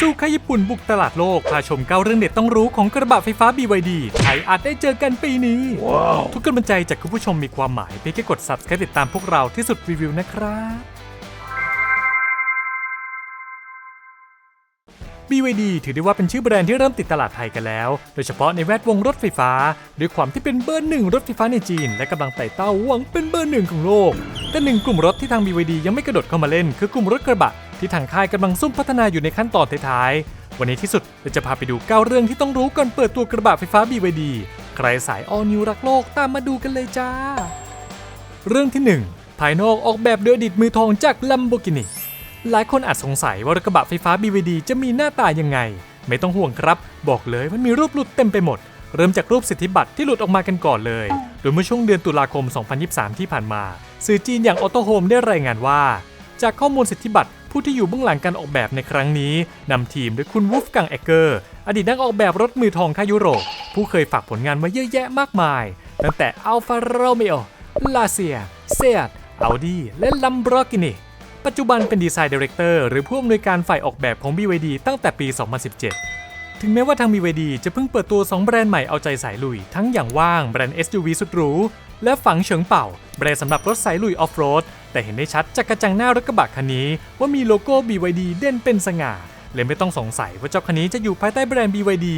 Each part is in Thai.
สู้ค่ายญี่ปุ่นบุกตลาดโลก พาชมเก้าเรื่องเด็ดต้องรู้ของกระบะไฟฟ้า BYD ไทยอาจได้เจอกันปีนี้ทุกกำลังใจจากคุณผู้ชมมีความหมายเพียงแค่กด subscribe ติดตามพวกเราที่สุดรีวิวนะครับ BYD ถือได้ว่าเป็นชื่อแบรนด์ที่เริ่มติดตลาดไทยกันแล้ว โดยเฉพาะในแวดวงรถไฟฟ้า ด้วยความที่เป็นเบอร์หนึ่งรถไฟฟ้าในจีน และกำลังไต่เต้าหวังเป็นเบอร์หนึ่งของโลก แต่หนึ่งกลุ่มรถที่ทาง BYD ยังไม่กระโดดเข้ามาเล่น คือกลุ่มรถกระบะ ที่ทางค่ายกำลังซุ่มพัฒนาอยู่ในขั้นตอนท้ายๆ วันนี้ที่สุดเราจะพาไปดู 9 เรื่องที่ต้องรู้ก่อนเปิดตัวกระบะไฟฟ้า BYD ใครสายออนิวรักโลกตามมาดูกันเลยจ้า เรื่องที่ 1 ภายนอกออกแบบโดยอดิตมือทองจาก Lamborghini หลายคนอาจสงสัยว่ารถกระบะไฟฟ้า BVD จะมีหน้าตายังไง ไม่ต้องห่วงครับ บอกเลยมันมีรูปหลุดเต็มไปหมด เริ่มจากรูปสิทธิบัตรที่หลุดออกมากันก่อนเลย โดยเมื่อช่วงเดือนตุลาคม 2023 ที่ผ่านมา สื่อจีนอย่างออโตโฮมได้รายงานว่า จากข้อมูลสิทธิบัตร ผู้ที่อยู่เบื้องหลังการออกแบบในครั้งนี้นำทีมโดยคุณวูฟกังเอเกอร์อดีตนักออกแบบรถมือทองค่ายยุโรป ผู้เคยฝากผลงานมาเยอะแยะมากมาย ตั้งแต่อัลฟาโรเมโอลาเซียเซียตอัลดีและลัมโบรกินีปัจจุบันเป็นดีไซน์ดีเรคเตอร์หรือผู้อำนวยการฝ่ายออกแบบของ BYD ตั้งแต่ปี 2017 ถึงแม้ว่าทาง BYD จะเพิ่งเปิดตัว 2 แบรนด์ใหม่เอาใจสายลุย ทั้งอย่างว่างแบรนด์ SUV สุดหรู และฝังเฉิงเป่า แบรนด์สำหรับรถสายลุยออฟโรด แต่เห็นได้ชัดจากกระจังหน้ารถกระบะคันนี้ ว่ามีโลโก้ BYD เด่นเป็นสง่าเลยไม่ต้องสงสัยว่าเจ้าคันนี้จะอยู่ภายใต้แบรนด์ BYD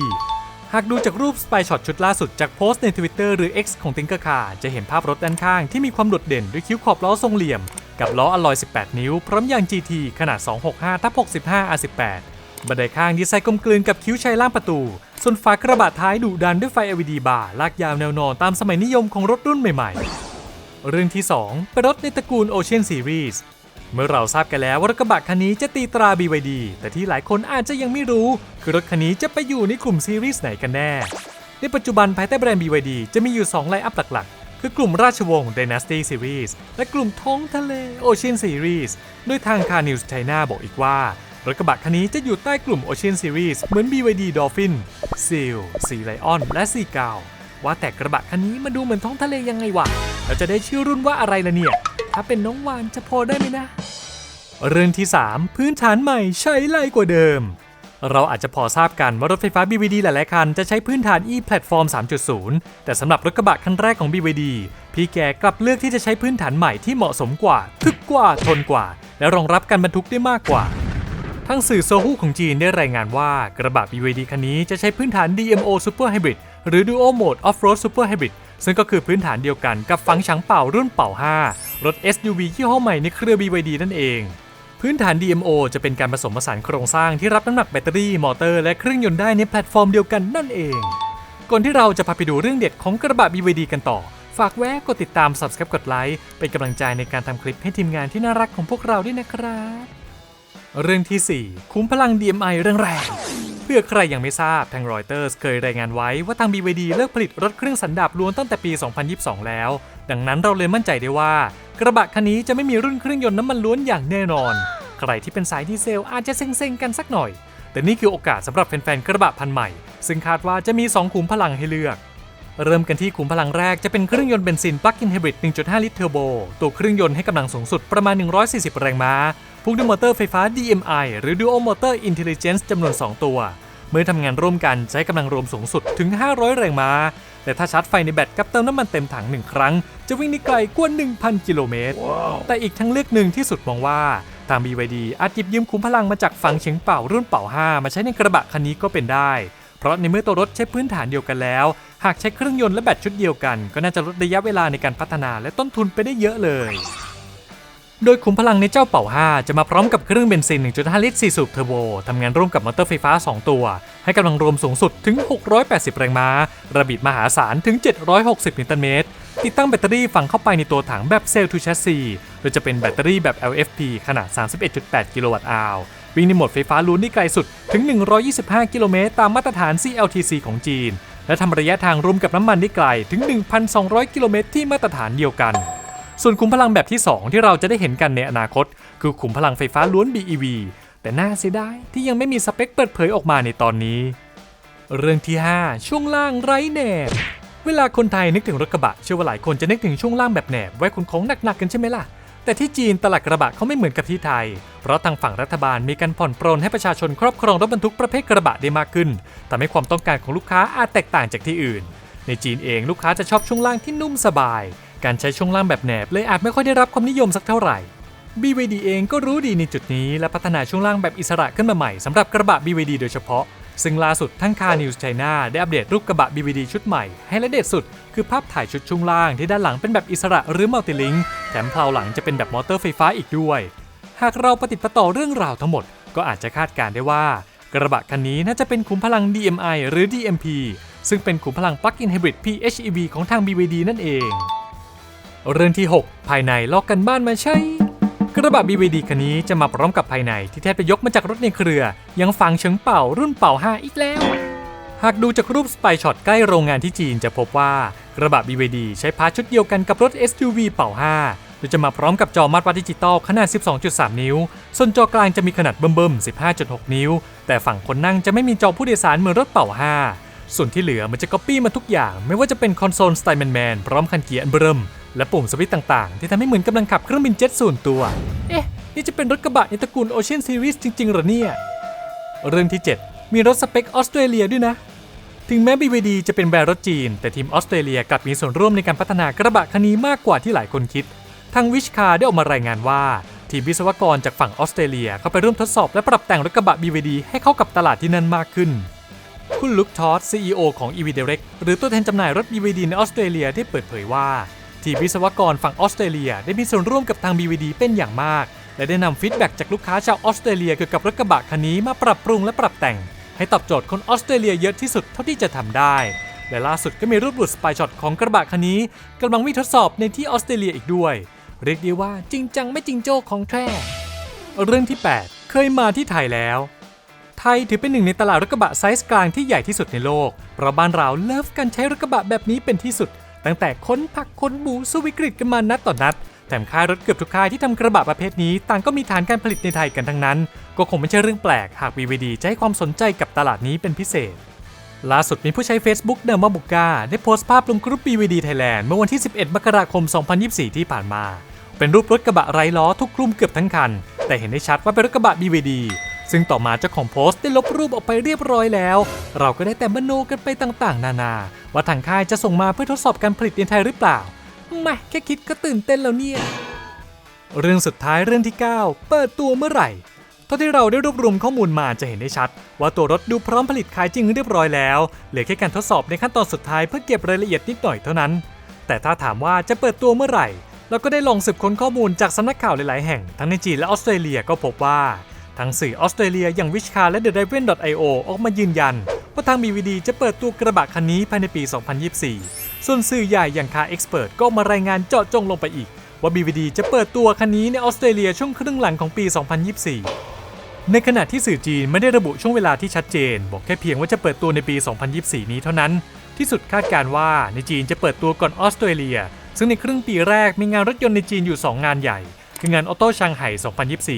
หากดูจากรูปสปายช็อตชุดล่าสุดจากโพสต์ใน Twitter หรือ X ของ Tinker Car จะเห็นภาพรถด้านข้างที่มีความโดดเด่นด้วยคิ้วขอบล้อทรงเหลี่ยม กับล้ออลลอย 18 นิ้ว พร้อมยาง GT ขนาด 265ทับ65 R18 บันไดข้างดีไซน์กลมกลืนกับคิ้วชัยล่างประตู ส่วนฝากระบะท้ายดุดันด้วยไฟ LED บาร์ลากยาวแนวนอนตามสมัยนิยมของรถรุ่นใหม่ๆ เรื่องที่ 2 เป็นรถในตระกูล Ocean Series เมื่อเราทราบกันแล้วว่ารถกระบะคันนี้จะตีตรา BYD แต่ที่หลายคนอาจจะยังไม่รู้ คือรถคันนี้จะไปอยู่ในกลุ่มซีรีส์ไหนกันแน่ ในปัจจุบันภายใต้แบรนด์ BYD จะมีอยู่2ไลน์อัพหลักๆ คือกลุ่มราชวงศ์ Dynasty Series และกลุ่มท้องทะเล Ocean Series โดยทาง Car News China บอกอีกว่า รถกระบะคันนี้จะอยู่ใต้กลุ่ม Ocean Series เหมือน BYD Dolphin Seal Sea Lion และ Sea g a l ว่าแต่กระบะคันนี้มาดูเหมือนท้องทะเลยังไงวะเราจะได้ชื่อรุ่นว่าอะไรล่ะเนี่ย ถ้าเป็นน้องวานจะพอได้ไหมนะ เรื่องที่ 3 พื้นฐานใหม่ใช้ไรกว่าเดิม เราอาจจะพอทราบกันว่ารถไฟฟ้า BYD หลายๆคันจะใช้พื้นฐาน e-platform 3.0 แต่สำหรับรถกระบะคันแรกของ BYD พี่แกกลับเลือกที่จะใช้พื้นฐานใหม่ที่เหมาะสมกว่า ทึกกว่าทนกว่า และรองรับการบรรทุกได้มากกว่า ทั้งสื่อโซฮูของจีนได้รายงานว่ากระบะ BYD คันนี้จะใช้พื้นฐาน DMO Super Hybrid หรือ Duo Mode Off-Road Super Hybrid ซึ่งก็คือพื้นฐานเดียวกันกับฝังฉางเป่ารุ่นเป่า 5 รถ SUV ยี่ห้อใหม่ในเครือ BYD นั่นเอง พื้นฐาน DMO จะเป็นการผสมผสานโครงสร้างที่รับน้ำหนักแบตเตอรี่มอเตอร์และเครื่องยนต์ได้ในแพลตฟอร์มเดียวกันนั่นเอง ก่อนที่เราจะพาไปดูเรื่องเด็ดของกระบะ BYD กันต่อ ฝากแวะกดติดตาม Subscribe กดไลค์เป็นกำลังใจในการทำคลิปให้ทีมงานที่น่ารักของพวกเราด้วยนะครับ เรื่องที่ 4 คุ้มพลัง DMI เรื่องแรกเพื่อใครยังไม่ทราบทางรอยเตอร์สเคยรายงานไว้ว่าทาง BYD เลิกผลิตรถเครื่องสันดาปล้วนตั้งแต่ปี 2022 แล้ว ดังนั้นเราเลยมั่นใจได้ว่า กระบะคันนี้จะไม่มีรุ่นเครื่องยนต์น้ำมันล้วนอย่างแน่นอน ใครที่เป็นสายดีเซลอาจจะเซ็งๆกันสักหน่อย แต่นี่คือโอกาสสำหรับแฟนๆกระบะพันใหม่ ซึ่งคาดว่าจะมี 2 ขุมพลังให้เลือกเริ่มกันที่ขุมพลังแรกจะเป็นเครื่องยนต์เบนซินปลั๊กอินไฮบริด 1.5 ลิตรเทอร์โบ ตัวเครื่องยนต์ให้กำลังสูงสุดประมาณ 140 แรงม้า พ่วงด้วยมอเตอร์ไฟฟ้า DMI หรือ Dual Motor Intelligence จำนวน 2 ตัว เมื่อทำงานร่วมกันใช้กำลังรวมสูงสุดถึง 500 แรงม้า แต่ถ้าชาร์จไฟในแบตกับเติมน้ำมันเต็มถัง 1 ครั้ง จะวิ่งได้ไกลกว่า 1,000 กิโลเมตร แต่อีกทั้งเลือกหนึ่งที่สุดมองว่าทาง BYD อาจหยิบยืมคุ้มพลังมาจากฝังเฉียงเป่ารุ่นเป่า 5 มาใช้ในกระบะคันนี้ก็เป็นได้ เพราะในเมื่อตัวรถใช้พื้นฐานเดียวกันแล้ว หากใช้เครื่องยนต์และแบตชุดเดียวกัน ก็น่าจะลดระยะเวลาในการพัฒนาและต้นทุนไปได้เยอะเลย โดยขุมพลังในเจ้าเป่า5จะมาพร้อมกับเครื่องเบนซิน 1.5 ลิตร 4 สูบเทอร์โบ ทำงานร่วมกับมอเตอร์ไฟฟ้า 2 ตัว ให้กำลังรวมสูงสุดถึง 680 แรงม้า ระบิดมหาศาลถึง 760 นิวตันเมตร ติดตั้งแบตเตอรี่ฝังเข้าไปในตัวถังแบบเซลล์ทูแชสซีโดยจะเป็นแบตเตอรี่แบบ LFP ขนาด 31.8 กิโลวัตต์อาววิ่งในโหมดไฟฟ้าลุ้นได้ไกลสุดถึง 125 กิโลเมตรตามมาตรฐาน CLTC ของจีน และทำระยะทางรวมกับน้ำมันได้ไกลถึง 1,200 กิโลเมตรที่มาตรฐานเดียวกัน ส่วนขุมพลังแบบที่ 2 ที่เราจะได้เห็นกันในอนาคต คือขุมพลังไฟฟ้าล้วน BEV แต่น่าเสียดายที่ยังไม่มีสเปคเปิดเผยออกมาในตอนนี้ เรื่องที่ 5 ช่วงล่างไร้แหนบ เวลาคนไทยนึกถึงรถกระบะเชื่อว่าหลายคนจะนึกถึงช่วงล่างแบบแหนบไว้ขนของหนักๆกันใช่ไหมล่ะแต่แต่ที่จีนตลาดกระบะเขาไม่เหมือนกับที่ไทย เพราะทางฝั่งรัฐบาลมีการผ่อนปรนให้ประชาชนครอบครองรถบรรทุกประเภทกระบะได้มากขึ้นทำให้ความต้องการของลูกค้าอาจแตกต่างจากที่อื่น ในจีนเองลูกค้าจะชอบช่วงล่างที่นุ่มสบาย การใช้ช่วงล่างแบบแหนบเลยอาจไม่ค่อยได้รับความนิยมสักเท่าไหร่ BYD เองก็รู้ดีในจุดนี้ และพัฒนาช่วงล่างแบบอิสระขึ้นมาใหม่สำหรับกระบะ BYD โดยเฉพาะ ซึ่งล่าสุดทั้งคา News China ได้อัปเดตรูปกระบะ BYD ชุดใหม่ ให้และเด็ดสุด คือภาพถ่ายชุดช่วงล่างที่ด้านหลังเป็นแบบอิสระหรือมัลติลิงแถมเพลาหลังจะเป็นแบบมอเตอร์ไฟฟ้าอีกด้วย หากเราปฏิดประต่อเรื่องราวทั้งหมด ก็อาจจะคาดการได้ว่า กระบะคันนี้น่าจะเป็นขุมพลัง DMI หรือ DMP ซึ่งเป็นขุมพลัง Plug-in Hybrid PHEV ของทาง BYD นั่นเอง เรื่องที่ 6 ภายในลอกกันบ้านมาใช่กระบะ BVD คันนี้จะมาพร้อมกับภายในที่แทบจะยกมาจากรถในเครือ ยังฝังเฉิงเป่ารุ่นเป่า 5 อีกแล้ว หากดูจากรูปสไปช็อตใกล้โรงงานที่จีนจะพบว่ากระบะ BVD ใช้พาร์ทชุดเดียวกันกับรถ SUV เป่า 5 โดยจะมาพร้อมกับจอมัดวัดดิจิตอลขนาด 12.3 นิ้ว ส่วนจอกลางจะมีขนาดเบิ่มๆ 15.6 นิ้ว แต่ฝั่งคนนั่งจะไม่มีจอผู้โดยสารเหมือนรถเป่า 5 ส่วนที่เหลือมันจะก๊อปปี้มาทุกอย่าง ไม่ว่าจะเป็นคอนโซลสไตล์แมนๆพร้อมคันเกียร์อันเบิ่มและปุ่มสวิตต่างๆ ที่ทำให้เหมือนกำลังขับเครื่องบินเจ็ตส่วนตัว เอ๊ะ นี่จะเป็นรถกระบะในตระกูล Ocean Series จริงๆหรอเนี่ย เรื่องที่ 7 มีรถสเปคออสเตรเลียด้วยนะ ถึงแม้ BVD จะเป็นแบรนด์รถจีน แต่ทีมออสเตรเลียกลับมีส่วนร่วมในการพัฒนากระบะคันนี้มากกว่าที่หลายคนคิด ทางวิชคาได้ออกมารายงานว่า ทีมวิศวกรจากฝั่งออสเตรเลียเข้าไปร่วมทดสอบและปรับแต่งรถกระบะ BVD ให้เข้ากับตลาดที่นั่นมากขึ้นคุณลุคทอส CEO ของ EV Direct หรือตัวแทนจำหน่ายรถ BVD ในออสเตรเลียได้เปิดเผยว่า ทีมวิศวกรฝั่งออสเตรเลียได้มีส่วนร่วมกับทาง BVD เป็นอย่างมาก และได้นำฟีดแบ็กจากลูกค้าชาวออสเตรเลียเกี่ยวกับรถกระบะคันนี้มาปรับปรุงและปรับแต่ง ให้ตอบโจทย์คนออสเตรเลียเยอะที่สุดเท่าที่จะทำได้ และล่าสุดก็มีรูปหลุดสปายช็อตของกระบะคันนี้กำลังวิ่งทดสอบในที่ออสเตรเลียอีกด้วย เรียกได้ว่าจริงจังไม่จริงโจ้ของแท้เรื่องที่ 8 เคยมาที่ไทยแล้วไทยถือเป็นหนึ่งในตลาดรถกระบะไซส์กลางที่ใหญ่ที่สุดในโลก เพราะบ้านเราเลิฟการใช้รถกระบะแบบนี้เป็นที่สุด ตั้งแต่ค้นผักค้นหมูสู้วิกฤตกันมานัดต่อนนัด แถมค่ายรถเกือบทุกค่ายที่ทำกระบะประเภทนี้ ต่างก็มีฐานการผลิตในไทยกันทั้งนั้น ก็คงไม่ใช่เรื่องแปลกหาก VVD จะให้ความสนใจกับตลาดนี้เป็นพิเศษ ล่าสุดมีผู้ใช้ Facebook เดอร์มาบุกาได้โพสต์ภาพลงกรุ๊ป BVD Thailand เมื่อวันที่ 11 มกราคม 2024 ที่ผ่านมา เป็นรูปรถกระบะไร้ล้อทุกกลุ่มเกือบทั้งคัน แต่เห็นได้ชัดว่าเป็นรถกระบะ BVD ซึ่งต่อมาเจ้าของโพสต์ได้ลบรูปออกไปเรียบร้อยแล้ว เราก็ได้แต่มโนกันไปต่างๆ นานา ว่าทางค่ายจะส่งมาเพื่อทดสอบการผลิตในไทยหรือเปล่าไม่แค่คิดก็ตื่นเต้นแล้วเนี่ย เรื่องสุดท้ายเรื่องที่ 9 เปิดตัวเมื่อไหร่เท่าที่เราได้รวบรวมข้อมูลมาจะเห็นได้ชัด ว่าตัวรถดูพร้อมผลิตขายจริงเรียบร้อยแล้วเหลือแค่การทดสอบในขั้นตอนสุดท้ายเพื่อเก็บรายละเอียดนิดหน่อยเท่านั้น แต่ถ้าถามว่าจะเปิดตัวเมื่อไหร่ เราก็ได้ลองสืบค้นข้อมูลจากสำนักข่าวหลาย ๆ แห่งทั้งในจีนและออสเตรเลียก็พบว่า ทั้งสื่อออสเตรเลียอย่างวิชคาและ The Driven .io ออกมายืนยัน ว่าทาง BVD จะเปิดตัวกระบะคันนี้ภายในปี 2024 ส่วนสื่อใหญ่อย่างคา Expert ก็ออกมารายงานเจาะจงลงไปอีก ว่า BVD จะเปิดตัวคันนี้ในออสเตรเลียช่วงครึ่งหลังของปี 2024 ในขณะที่สื่อจีนไม่ได้ระบุช่วงเวลาที่ชัดเจน บอกแค่เพียงว่าจะเปิดตัวในปี 2024 นี้เท่านั้น ที่สุดคาดการณ์ว่าในจีนจะเปิดตัวก่อนออสเตรเลีย ซึ่งในครึ่งปีแรกมีงานรถยนต์ในจีนอยู่ 2 งานใหญ่ คืองานออโต้ชางไห่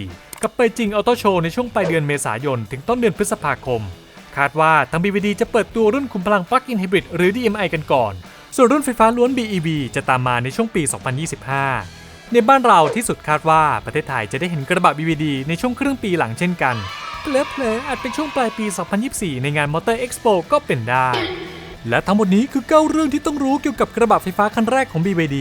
2024 กับเปยจิงออโต้โชว์ในช่วงปลายเดือนเมษายน ถึงต้นเดือนพฤษภาคม คาดว่าทาง BVD จะเปิดตัวรุ่นคุมพลัง Plug-in Hybrid หรือ DMI กันก่อน ส่วนรุ่นไฟฟ้าล้วน BEV จะตามมาในช่วงปี 2025 ในบ้านเราที่สุดคาดว่าประเทศไทยจะได้เห็นกระบะ BVD ในช่วงครึ่งปีหลังเช่นกันเผลอๆอาจเป็นช่วงปลายปี 2024 ในงาน Motor Expo ก็เป็นได้ และทั้งหมดนี้คือ 9 เรื่องที่ต้องรู้เกี่ยวกับกระบะไฟฟ้าคันแรกของ BYD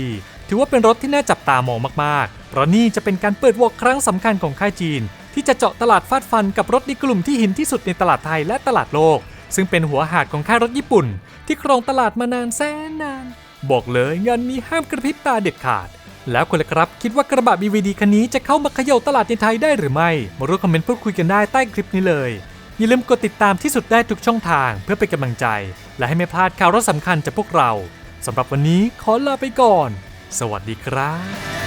ถือว่าเป็นรถที่น่าจับตามองมากๆ เพราะนี่จะเป็นการเปิดวอล์กครั้งสำคัญของค่ายจีน ที่จะเจาะตลาดฟาดฟันกับรถในกลุ่มที่หินที่สุดในตลาดไทยและตลาดโลก ซึ่งเป็นหัวหาดของค่ายรถญี่ปุ่น ที่ครองตลาดมานานแสนนาน บอกเลยงานนี้ห้ามกระพริบตาเด็ดขาด แล้วคุณล่ะครับคิดว่ากระบะ BVD คันนี้จะเข้ามาเขย่าตลาดในไทยได้หรือไม่ มาร่วมคอมเมนต์พูดคุยกันได้ใต้คลิปนี้เลยอย่าลืมกดติดตามที่สุดได้ทุกช่องทางเพื่อเป็นกำลังใจ และให้ไม่พลาดข่าวรถสำคัญจากพวกเราสำหรับวันนี้ขอลาไปก่อน สวัสดีครับ